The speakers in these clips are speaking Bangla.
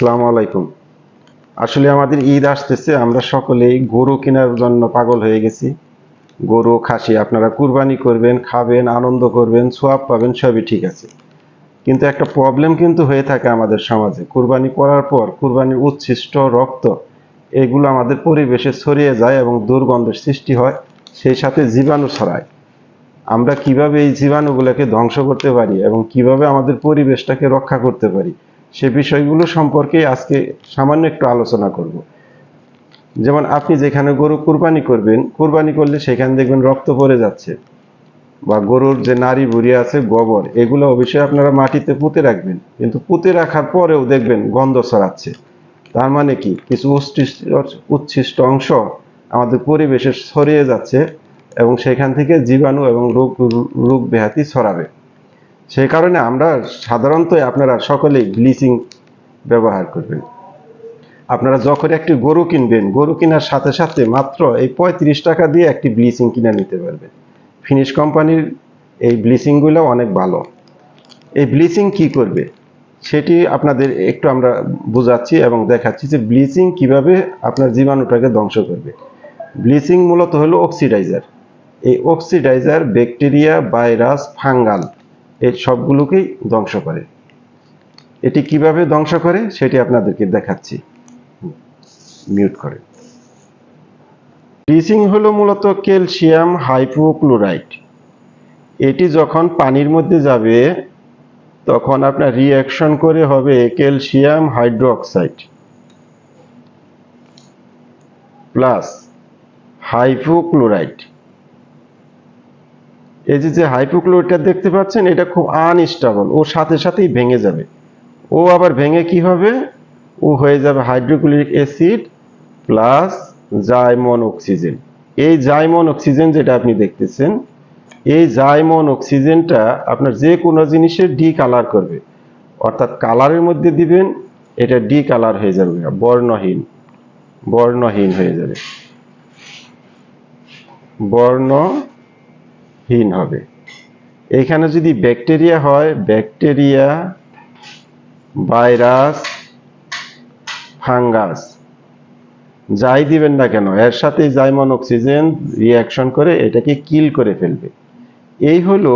আসসালামু আলাইকুম। আসলে আমাদের ঈদ আসতেছে, আমরা সকলেই গরু কেনার জন্য পাগল হয়ে গেছি। গরু, খাসি, আপনারা কুরবানি করবেন, খাবেন, আনন্দ করবেন, সোয়াব পাবেন, সবই ঠিক আছে। কিন্তু একটা প্রবলেম কিন্তু হয়ে থাকে আমাদের সমাজে। কুরবানি করার পর, কুরবানির উচ্ছিষ্ট রক্ত, এগুলো আমাদের পরিবেশে ছড়িয়ে যায় এবং দুর্গন্ধের সৃষ্টি হয়, সেই সাথে জীবাণু ছড়ায়। আমরা কীভাবে এই জীবাণুগুলোকে ধ্বংস করতে পারি এবং কীভাবে আমাদের পরিবেশটাকে রক্ষা করতে পারি? সে বিষয়গুলো সম্পর্কে আজকে সামান্য একটু আলোচনা করব। যেমন আপনি যেখানে গরু কুরবানি করবেন, কুরবানি করলে সেখানে দেখবেন রক্ত পড়ে যাচ্ছে বা গরুর যে নারী বুড়ি আছে, গোবর, এগুলো অবশ্যই আপনারা মাটিতে পুঁতে রাখবেন। কিন্তু পুঁতে রাখার পরেও দেখবেন গন্ধ ছড়াচ্ছে। তার মানে কি? কিছু উচ্ছিষ্ট অংশ আমাদের পরিবেশে ছড়িয়ে যাচ্ছে এবং সেখান থেকে জীবাণু এবং রোগ রোগ ব্যাধি ছড়াবে। সেই কারণে আমরা সাধারণত আপনারা সকলেই ব্লিচিং ব্যবহার করবেন। আপনারা যখন একটি গরু কিনবেন, গরু কেনার সাথে সাথে মাত্র এই পঁয়ত্রিশ টাকা দিয়ে একটি ব্লিচিং কিনে নিতে পারবেন। ফিনিশ কোম্পানির এই ব্লিচিংগুলো অনেক ভালো। এই ব্লিচিং কি করবে? সেটি আপনাদের একটু আমরা বোঝাচ্ছি এবং দেখাচ্ছি যে ব্লিচিং কীভাবে আপনার জীবাণুটাকে ধ্বংস করবে। ব্লিচিং মূলত হলো অক্সিডাইজার। এই অক্সিডাইজার, ব্যাকটেরিয়া, ভাইরাস, ফাঙ্গাল এই সবগুলোকেই ধ্বংস করে। এটি কীভাবে ধ্বংস করে সেটি আপনাদেরকে দেখাচ্ছি। মিউট করে। ব্লিচিং হলো মূলত ক্যালসিয়াম হাইপোক্লোরাইড। এটি যখন পানির মধ্যে যাবে, তখন আপনার রিয়াকশন করে হবে ক্যালসিয়াম হাইড্রোক্সাইড। Plus hypochlorite. এই যে যে দেখতে পাচ্ছেন, এটা খুব আনস্টেবল ও সাথে সাথেই ভেঙে যাবে। ও আবার ভেঙে কি হবে? ও হয়ে যাবে হাইড্রোক্লোরিক অ্যাসিড প্লাস জাইমন অক্সিজেন এই জাইমন অক্সিজেন যেটা আপনি দেখতেছেন, এই জাইমন অক্সিজেনটা আপনার যে কোনো জিনিসের ডি কালার করবে। অর্থাৎ কালারের মধ্যে দিবেন, এটা ডি কালার হয়ে যাবে, বর্ণহীন বর্ণহীন হয়ে যাবে। বর্ণহীন হবে। এখানে যদি ব্যাকটেরিয়া হয়, ব্যাকটেরিয়া, ভাইরাস, ফাঙ্গাস, যাই দিবেন না কেন, এর সাথে জাইমন অক্সিজেন রিয়াকশন করে এটাকে কিল করে ফেলবে। এই হলো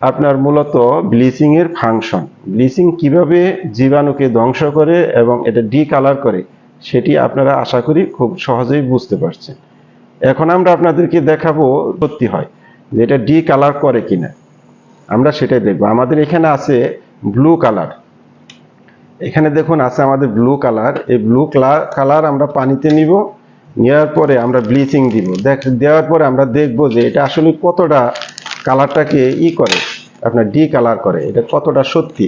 আপনার মূলত ব্লিচিং এর ফাংশন ব্লিচিং কীভাবে জীবাণুকে ধ্বংস করে এবং এটা ডি কালার করে, সেটি আপনারা আশা করি খুব সহজেই বুঝতে পারছেন। এখন আমরা আপনাদেরকে দেখাবো সত্যি হয়, যে এটা ডি কালার করে কিনা। আমরা সেটাই দেখব। আমাদের এখানে আছে ব্লু কালার এখানে দেখুন, আছে আমাদের ব্লু কালার এই ব্লু কালার আমরা পানিতে নিব, নেওয়ার পরে আমরা ব্লিচিং দিব। দেখ, দেওয়ার পরে আমরা দেখব যে এটা আসলে কতটা কালারটাকে ই করে, আপনার ডি কালার করে। এটা কতটা সত্যি?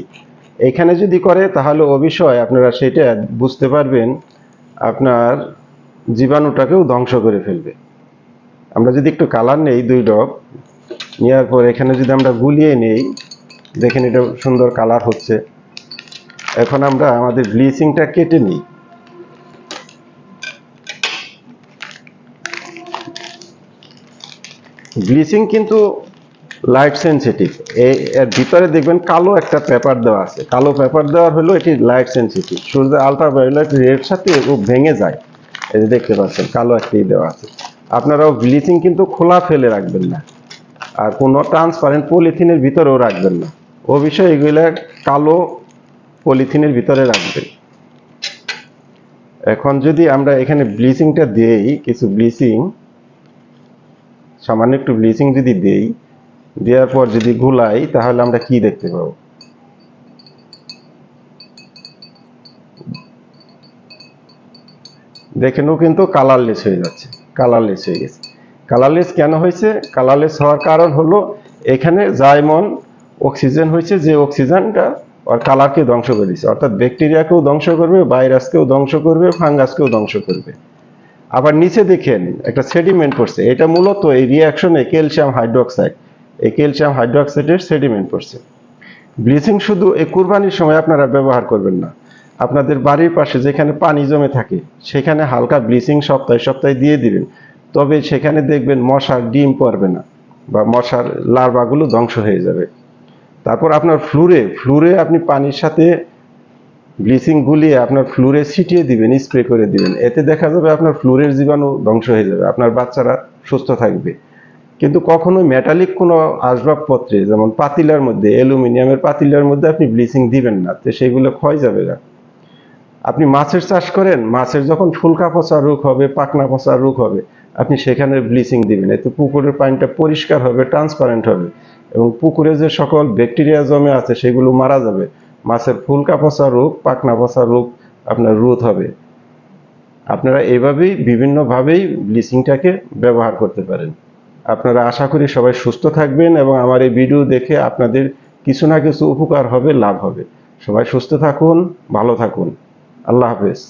এখানে যদি করে, তাহলে অবশ্যই আপনারা সেটা বুঝতে পারবেন, আপনার জীবাণুটাকেও ধ্বংস করে ফেলবে। আমরা যদি একটু কালার নেই দুই ডব নেওয়ার পর এখানে যদি আমরা গুলিয়ে নেই, দেখেন এটা সুন্দর কালার হচ্ছে। এখন আমরা আমাদের ব্লিচিংটা কেটে নিই। ব্লিচিং কিন্তু লাইট সেন্সিটিভ। এর ভিতরে দেখবেন কালো একটা পেপার দেওয়া আছে। কালো পেপার দেওয়ার হলো এটি লাইট সেন্সিটিভ। সূর্যের আলট্রাভায়োলেট রেড সাথে ও ভেঙে যায়। এই যে দেখতে পাচ্ছেন, কালো একটি দেওয়া আছে। আপনারাও ব্লিচিং কিন্তু খোলা ফেলে রাখবেন না। আর কোনো ট্রান্সপারেন্ট পলিথিনের ভিতরেও রাখবেন না। ও বিষয়ে এগুলা কালো পলিথিনের ভিতরে রাখবেন এখন যদি আমরা এখানে ব্লিচিংটা দেই, কিছু ব্লিচিং সামান্য একটু ব্লিচিং যদি দেই, দেওয়ার পর যদি গুলাই তাহলে আমরা কি দেখতে পাবো? দেখেনও কিন্তু কালারলেস হয়ে যাচ্ছে কালারলেস হয়ে গেছে। কালারলেস কেন হয়েছে? কালারলেস হওয়ার কারণ হলো, এখানে জাইমন অক্সিজেন হয়েছে, যে অক্সিজেনটা ওর কালারকে ধ্বংস করে দিচ্ছে অর্থাৎ ব্যাকটেরিয়াকেও ধ্বংস করবে ভাইরাসকেও ধ্বংস করবে ফাঙ্গাসকেও ধ্বংস করবে। আবার নিচে দেখেন, একটা সেডিমেন্ট পড়ছে। এটা মূলত এই রিয়াকশনে ক্যালসিয়াম হাইড্রোক্সাইড এই ক্যালসিয়াম হাইড্রোক্সাইডের সেডিমেন্ট পড়ছে। ব্লিচিং শুধু এই কুরবানির সময় আপনারা ব্যবহার করবেন না। আপনাদের বাড়ির পাশে যেখানে পানি জমে থাকে, সেখানে হালকা ব্লিচিং সপ্তাহে সপ্তাহে দিয়ে দিবেন। তবে সেখানে দেখবেন মশার ডিম পড়বে না বা মশার লার্ভাগুলো ধ্বংস হয়ে যাবে। তারপর আপনার ফ্লুরে ফ্লুরে আপনি পানির সাথে ব্লিচিং গুলিয়ে আপনার ফ্লুরে ছিটিয়ে দিবেন, স্প্রে করে দিবেন। এতে দেখা যাবে আপনার ফ্লুরের জীবাণু ধ্বংস হয়ে যাবে, আপনার বাচ্চারা সুস্থ থাকবে। কিন্তু কখনোই মেটালিক কোনো আসবাবপত্রে, যেমন পাতিলার মধ্যে, অ্যালুমিনিয়ামের পাতিলার মধ্যে আপনি ব্লিচিং দিবেন না, তো সেগুলো ক্ষয় যাবে না। আপনি মাছের চাষ করেন, মাছের যখন ফুলকা পচা রোগ হবে, পাকনা পচা রোগ হবে, আপনি সেখানে ব্লিচিং দিবেন। এতে পুকুরের পানিটা পরিষ্কার হবে ট্রান্সপারেন্ট হবে এবং পুকুরে যে সকল ব্যাকটেরিয়া জমে আছে, সেগুলো মারা যাবে। মাছের ফুলকা পচা রোগ, পাকনা পচা রোগ আপনার রোধ হবে। আপনারা এভাবেই বিভিন্নভাবেই ব্লিচিংটাকে ব্যবহার করতে পারেন। আপনারা আশা করি সবাই সুস্থ থাকবেন এবং আমার এই ভিডিও দেখে আপনাদের কিছু না কিছু উপকার হবে, লাভ হবে। সবাই সুস্থ থাকুন, ভালো থাকুন। আল্লাহ হাফেজ